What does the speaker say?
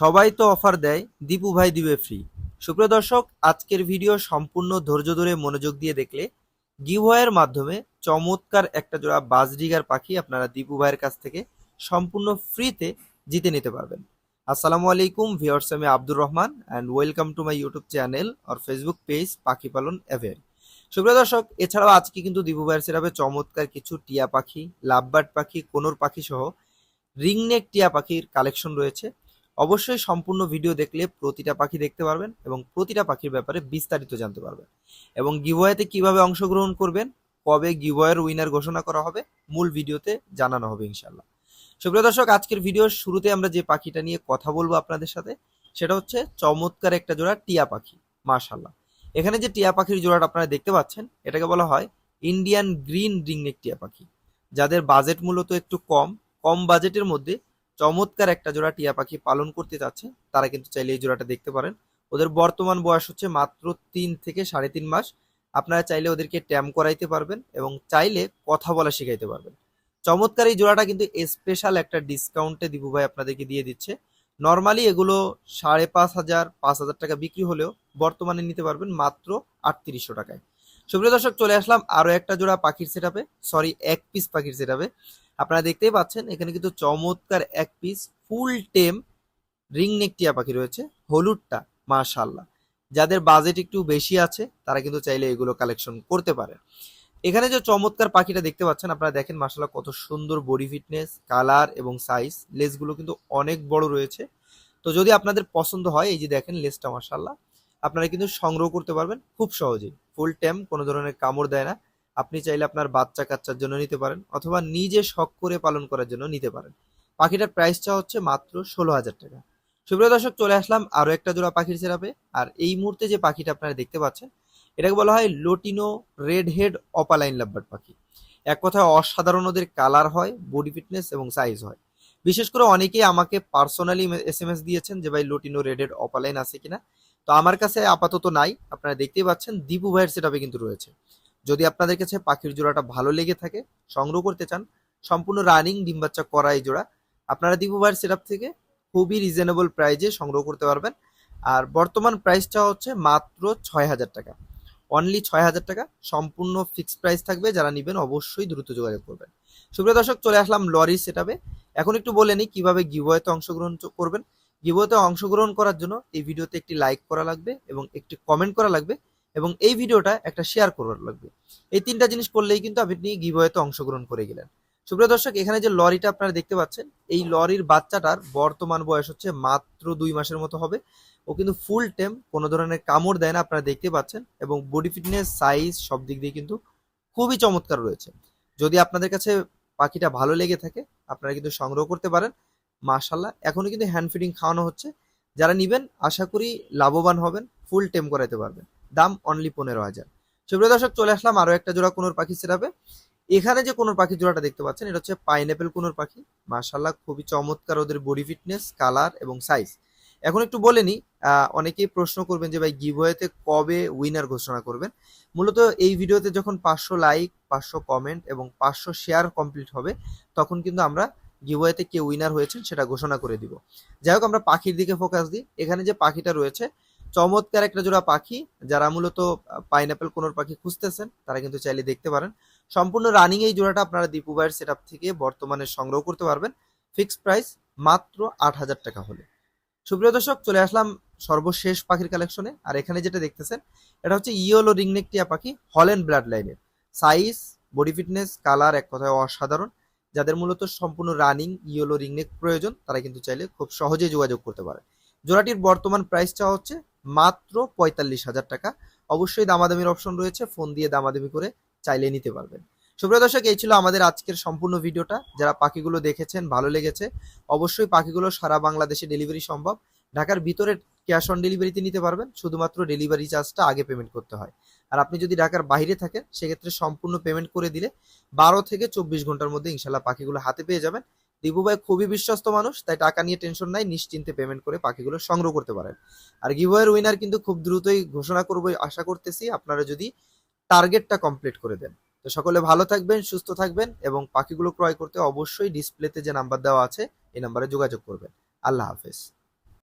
সবাই তো অফার দেয়, দীপু ভাই দিবে ফ্রি সুপ্রিয় দর্শক, আজকের ভিডিও সম্পূর্ণ ধৈর্য ধরে মনোযোগ দিয়ে দেখলে গিভওয়ের মাধ্যমে চমৎকার একটা জোড়া বাজডিগার পাখি আপনারা দীপু ভাইয়ের কাছ থেকে সম্পূর্ণ ফ্রিতে জিতে নিতে পারবেন। আসসালামু আলাইকুম ভিউয়ার্স আমি Abdur Rahman and welcome to my YouTube channel R Facebook page পাখি পালন এভের সুপ্রিয় দর্শক, এছাড়াও আজকে কিন্তু দীপু ভাইয়ের সেরাবে চমৎকার কিছু টিয়া পাখি, লাভবার্ড পাখি, কোনোর পাখি সহ রিংনেক টিয়া পাখির কালেকশন রয়েছে। অবশ্যই সম্পূর্ণ ভিডিও দেখলে প্রতিটা পাখি দেখতে পারবেন এবং প্রতিটা পাখির ব্যাপারে বিস্তারিত জানতে পারবেন। এবং গিভওয়েতে কীভাবে অংশগ্রহণ করবেন, কবে গিভওয়ের উইনার ঘোষণা করা হবে, মূল ভিডিওতে জানানো হবে ইনশাল্লাহ সুপ্রিয় দর্শক, আজকের ভিডিওর শুরুতে আমরা যে পাখিটা নিয়ে কথা বলব আপনাদের সাথে, সেটা হচ্ছে চমৎকার একটা জোড়া টিয়া পাখি মাশাল্লাহ এখানে যে টিয়া পাখির জোড়াটা আপনারা দেখতে পাচ্ছেন, এটাকে বলা হয় ইন্ডিয়ান গ্রিন রিংনেক টিয়া পাখি। যাদের বাজেট মূলত একটু কম কম বাজেটের মধ্যে চমৎকার একটা জোড়া টিয়া পাখি পালন করতে যাচ্ছে। তারা কিন্তু চাইলে এই জোড়াটা দেখতে পারেন। ওদের বর্তমান বয়স হচ্ছে মাত্র তিন থেকে সাড়ে তিন মাস। আপনারা চাইলে ওদেরকে ট্যাম করাইতে পারবেন এবং চাইলে কথা বলা শেখাইতে পারবেন। চমৎকার এই জোড়াটা কিন্তু স্পেশাল একটা ডিসকাউন্টে দিবু ভাই আপনাদেরকে দিয়ে দিচ্ছে। নর্মালি এগুলো সাড়ে পাঁচ হাজার পাঁচ হাজার টাকা বিক্রি হলেও বর্তমানে নিতে পারবেন মাত্র আটত্রিশশো টাকায়। সুপ্রিয় দর্শক, চলে আসলাম আরও একটা জোড়া পাখির সেটাপে সরি এক পিস পাখির সেটাপে আপনারা দেখতেই পাচ্ছেন, এখানে কিন্তু চমৎকার এক পিস ফুল টেম রিং নেক টিয়া পাখি রয়েছে, হলুদটা মাশাল্লাহ যাদের বাজেট একটু বেশি আছে, তারা কিন্তু চাইলে এগুলো কালেকশন করতে পারে। এখানে যে চমৎকার পাখিটা দেখতে পাচ্ছেন, আপনারা দেখেন মাশাল্লাহ কত সুন্দর বডি ফিটনেস কালার এবং সাইজ লেসগুলো কিন্তু অনেক বড় রয়েছে। তো যদি আপনাদের পছন্দ হয়, এই যে দেখেন লেসটা মাশাল্লাহ আপনারা কিন্তু সংগ্রহ করতে পারবেন খুব সহজেই। ফুল টাইম কোনো ধরনের কামড় দেয় না। আপনি চাইলে আপনার বাচ্চা কাচ্চার জন্য নিতে পারেন, অথবা নিজে শখ করে পালন করার জন্য নিতে পারেন। পাখিটার প্রাইসটা হচ্ছে মাত্র ষোলো হাজার টাকা। সুপ্রিয় দর্শক, চলে আসলাম আরও একটা জোড়া পাখির সেরাপে আর এই মুহূর্তে যে পাখিটা আপনারা দেখতে পাচ্ছেন, এটাকে বলা হয় lutino red head opaline lovebird পাখি। এক কথায় অসাধারণ ওদের কালার হয় বডি ফিটনেস এবং সাইজ হয়। বিশেষ করে অনেকেই আমাকে পার্সোনালি এস এম এস দিয়েছেন যে, ভাই লোটিনো রেড হেড অপালাইন আছে কিনা? তো আমার কাছে আপাতত নাই। আপনারা দেখতেই পাচ্ছেন, দীপু ভাইয়ের সেটাপে কিন্তু রয়েছে। যদি আপনাদের কাছে পাখির জোড়াটা ভালো লেগে থাকে, সংগ্রহ করতে চান, সম্পূর্ণ রানিং ডিম বাচ্চা করা এই জোড়া, আপনারা ভাইয়ের সেটআপ থেকে খুবই রিজনেবল প্রাইজে সংগ্রহ করতে পারবেন। আর বর্তমান প্রাইসটা হচ্ছে মাত্র ছয় হাজার টাকা। অনলি ছয় হাজার টাকা, সম্পূর্ণ ফিক্সড প্রাইস থাকবে, যারা নেবেন অবশ্যই দ্রুত যোগাযোগ করবেন। সুপ্রিয় দর্শক, চলে আসলাম লরির সেটাপে এখন একটু বলে নিই কীভাবে গিভওয়েতে অংশগ্রহণ করবেন। গিভওয়েতে অংশগ্রহণ করার জন্য এই ভিডিওতে একটি লাইক করা লাগবে এবং একটি কমেন্ট করা লাগবে। এবং এই ভিডিওটা একটা শেয়ার করার লাগবে। এই তিনটা জিনিস করলেই কিন্তু আপনি গিভওয়েতে অংশগ্রহণ করে গেলেন। সুপ্রিয় দর্শক, এখানে যে লরিটা আপনারা দেখতে পাচ্ছেন, এই লরির বাচ্চাটার বর্তমান বয়স হচ্ছে মাত্র দুই মাসের মতো হবে। ও কিন্তু ফুল টেম কোনো ধরনের কামড় দেয় না, আপনারা দেখতে পাচ্ছেন। এবং বডি ফিটনেস সাইজ সব দিক দিয়ে কিন্তু খুবই চমৎকার রয়েছে। যদি আপনাদের কাছে পাখিটা ভালো লেগে থাকে, আপনারা কিন্তু সংগ্রহ করতে পারেন। মাশাল্লাহ এখনও কিন্তু হ্যান্ড ফিডিং খাওয়ানো হচ্ছে। যারা নিবেন, আশা করি লাভবান হবেন ফুল টেম করাতে পারবেন। দাম অনলি পনেরো হাজার। সুপ্রিয় দর্শক, চলে আসলাম আরও একটা জোড়া কোনোর পাখি সেরাবে এখানে যে কোনোর পাখি জোড়াটা দেখতে পাচ্ছেন, এটা হচ্ছে পাইনঅ্যাপেল কোনোর পাখি। মাশাল্লাহ খুবই চমৎকার ওদের বডি ফিটনেস কালার এবং সাইজ এখন একটু বলে নি অনেকেই প্রশ্ন করবেন যে ভাই গিভওয়েতে কবে উইনার ঘোষণা করবেন? মূলত এই ভিডিওতে যখন পাঁচশো লাইক পাঁচশো কমেন্ট এবং পাঁচশো শেয়ার কমপ্লিট হবে, তখন কিন্তু আমরা গিভওয়েতে কে উইনার হয়েছেন সেটা ঘোষণা করে দিব। যাই হোক, আমরা পাখির দিকে ফোকাস দিই। এখানে যে পাখিটা রয়েছে চমৎকার একটা জোড়া পাখি, যারা মূলত পাইনঅ্যাপেল কোনোর পাখি খুঁজতেছেন, তারা কিন্তু চাইলে দেখতে পারেন। সম্পূর্ণ রানিং এই জোড়াটা আপনারা দীপু ভাইয়ের সেট থেকে বর্তমানে সংগ্রহ করতে পারবেন। ফিক্সড প্রাইস মাত্র আট হাজার টাকা হলে। সুপ্রিয় দর্শক, চলে আসলাম সর্বশেষ পাখির কালেকশনে আর এখানে যেটা দেখতেছেন, এটা হচ্ছে ইয়েলো রিংনেক টিয়া পাখি হল্যান্ড ব্লাড লাইনের সাইজ বডি ফিটনেস কালার এক কথায় অসাধারণ। যাদের মূলত সম্পূর্ণ রানিং ইয়েলো রিংনেক প্রয়োজন, তারা কিন্তু চাইলে খুব সহজেই যোগাযোগ করতে পারে। জোড়াটির বর্তমান প্রাইসটা হচ্ছে মাত্র পঁয়তাল্লিশ হাজার টাকা। অবশ্যই দামাদামির অপশন রয়েছে ফোন দিয়ে দামাদামি করে চাইলে নিতে পারবেন। সুপ্রিয় দর্শক, এই ছিল আমাদের আজকের সম্পূর্ণ ভিডিওটা। যারা পাখিগুলো দেখেছেন, ভালো লেগেছে, অবশ্যই পাখিগুলো সারা বাংলাদেশে ডেলিভারি সম্ভব। ঢাকার ভিতরে ক্যাশ অন ডেলিভারিতে নিতে পারবেন, শুধুমাত্র ডেলিভারি চার্জটা আগে পেমেন্ট করতে হয়। আর আপনি যদি ঢাকার বাইরে থাকেন, সেক্ষেত্রে সম্পূর্ণ পেমেন্ট করে দিলে বারো থেকে চব্বিশ ঘণ্টার মধ্যে ইনশাল্লাহ পাখিগুলো হাতে পেয়ে যাবেন। দিবু ভাই খুবই বিশ্বস্ত মানুষ, তাই টাকা নিয়ে টেনশন নাই, নিশ্চিন্তে পেমেন্ট করে পাখিগুলো সংগ্রহ করতে পারেন। আর গিভওয়ের উইনার কিন্তু খুব দ্রুতই ঘোষণা করব, আশা করতেছি আপনারা যদি টার্গেটটা কমপ্লিট করে দেন। তো সকলে ভালো থাকবেন, সুস্থ থাকবেন এবং পাখিগুলো ক্রয় করতে অবশ্যই ডিসপ্লেতে যে নাম্বার দেওয়া আছে, এই নাম্বারে যোগাযোগ করবেন। আল্লাহ হাফেজ।